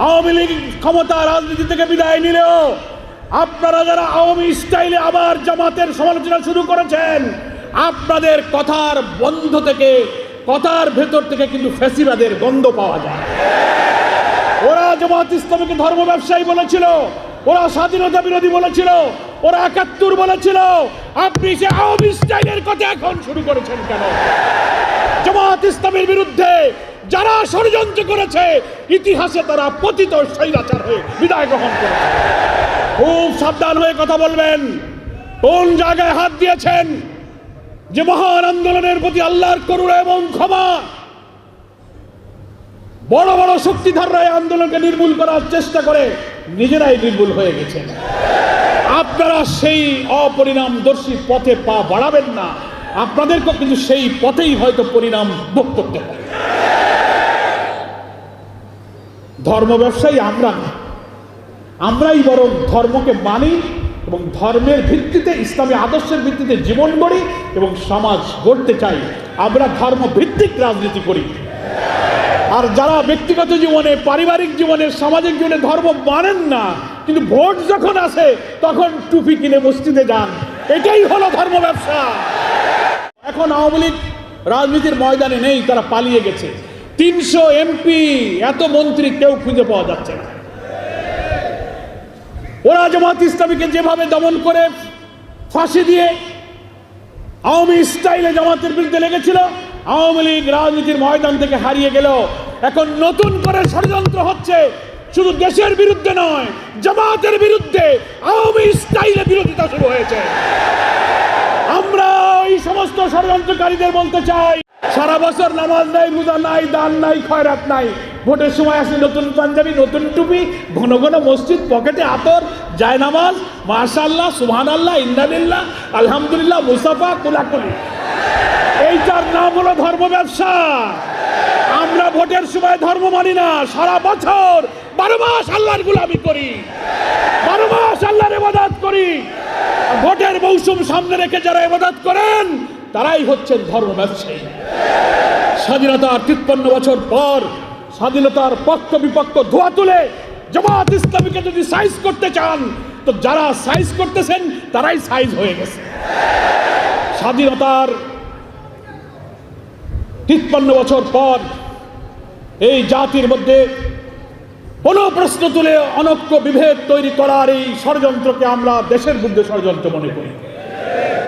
আওয়ামী লীগ ক্ষমতা রাজনীতি থেকে বিদায় নিলেও আপনারা যারা আওয়ামী স্টাইলে আবার জামাতের সমালোচনা শুরু করেছেন, আপনাদের কথার বন্ধ থেকে, কথার ভেতর থেকে কিন্তু ফেসিবাদের গন্ধ পাওয়া যায়। ওরা জামাত ইসলামীকে ধর্ম ব্যবসায়ী বলেছিল, ওরা স্বাধীনতা বিরোধী বলেছিল, ওরা একাত্তর বলেছিল। আপনি সে আওয়ামী স্টাইলের কথা এখন শুরু করেছেন কেন? জামাত ইসলামের বিরুদ্ধে যারা ষড়যন্ত্র করেছে, ইতিহাসে তারা পতিত শৈলাচার হয়ে বিদায় গ্রহণ করেছে। খুব সাবধান হয়ে কথা বলবেন। কোন জায়গায় হাত দিয়েছেন? যে মহান আন্দোলনের প্রতি আল্লাহর করুণা এবং ক্ষমা। বড় বড় শক্তিধররা এই আন্দোলনকে নির্মূল করার চেষ্টা করে, নিজেরাই নির্মূল হয়ে গেছেন। আপনারা সেই অপরিণামদর্শী পথে পা বাড়াবেন না। আপনাদেরকে কিন্তু সেই পথেই হয়তো পরিণাম ভোগ করতে হবে। ধর্ম ব্যবসায়ী আমরা না। আমরাই বরং ধর্মকে মানি এবং ধর্মের ভিত্তিতে, ইসলামী আদর্শের ভিত্তিতে জীবন গড়ি এবং সমাজ গড়তে চাই। আমরা ধর্ম ভিত্তিক রাজনীতি করি। আর যারা ব্যক্তিগত জীবনে, পারিবারিক জীবনে, সামাজিক জীবনে ধর্ম মানেন না, কিন্তু ভোট যখন আসে, তখন টুপি কিনে মসজিদে যান। এটাই হলো ধর্ম ব্যবসা। এখন আওয়ামী লীগ রাজনীতির ময়দানে নেই, তারা পালিয়ে গেছে। তিনশো এমপি এত মন্ত্রী কেউ খুঁজে পাওয়া যাচ্ছে না। ওরা জামাত ইসলামীকে যেভাবে দমন করে ফাঁসি দিয়ে আওয়ামী স্টাইলে জামাতের বিরুদ্ধে লেগেছিল, আওয়ামী লীগ রাজনীতির ময়দান থেকে হারিয়ে গেল এখন নতুন করে ষড়যন্ত্র হচ্ছে। শুধু দেশের বিরুদ্ধে নয়, জামাতের বিরুদ্ধে আওয়ামী স্টাইলে বিরোধিতা শুরু হয়েছে। আমরা ওই সমস্ত ষড়যন্ত্রকারীদের বলতে চাই সারা বছর নামাজ নাই, রোজা নাই, দান নাই, খয়রাত নাই। ভোটের সময় আসে নতুন পাঞ্জাবি, নতুন টুপি, ঘন ঘন মসজিদ, পকেটে আতর যায় নামাজ মাশাল্লাহ সুহান আল্লাহ ইন্দানিল্লাহ আলহামদুলিল্লাহ মুসাফা কুলাকুলি। এইটার নাম হলো ধর্ম ব্যবসা। আমরা ভোটের সময় ধর্ম মানি না। সারা বছর বারো মাস আল্লাহর গুলামি করি। বারো মাস আল্লাহর ইবাদত করি। ভোটের মৌসুম সামনে রেখে যারা ইবাদত করেন তারাই হচ্ছেন ধর্ম ব্যবসায়ী। স্বাধীনতার তিপ্পান্ন বছর পর স্বাধীনতার পক্ষ বিপক্ষ ধোয়া তুলে জামাত ইসলামীকে যদি সাইজ করতে চান, তো যারা সাইজ করতেছেন, তারাই সাইজ হয়ে গেছে। স্বাধীনতার তিপ্পান্ন বছর পর এই জাতির মধ্যে কোনো প্রশ্ন তুলে অনক্য বিভেদ তৈরি করার এই ষড়যন্ত্রকে আমরা দেশের বিরুদ্ধে ষড়যন্ত্র মনে করি।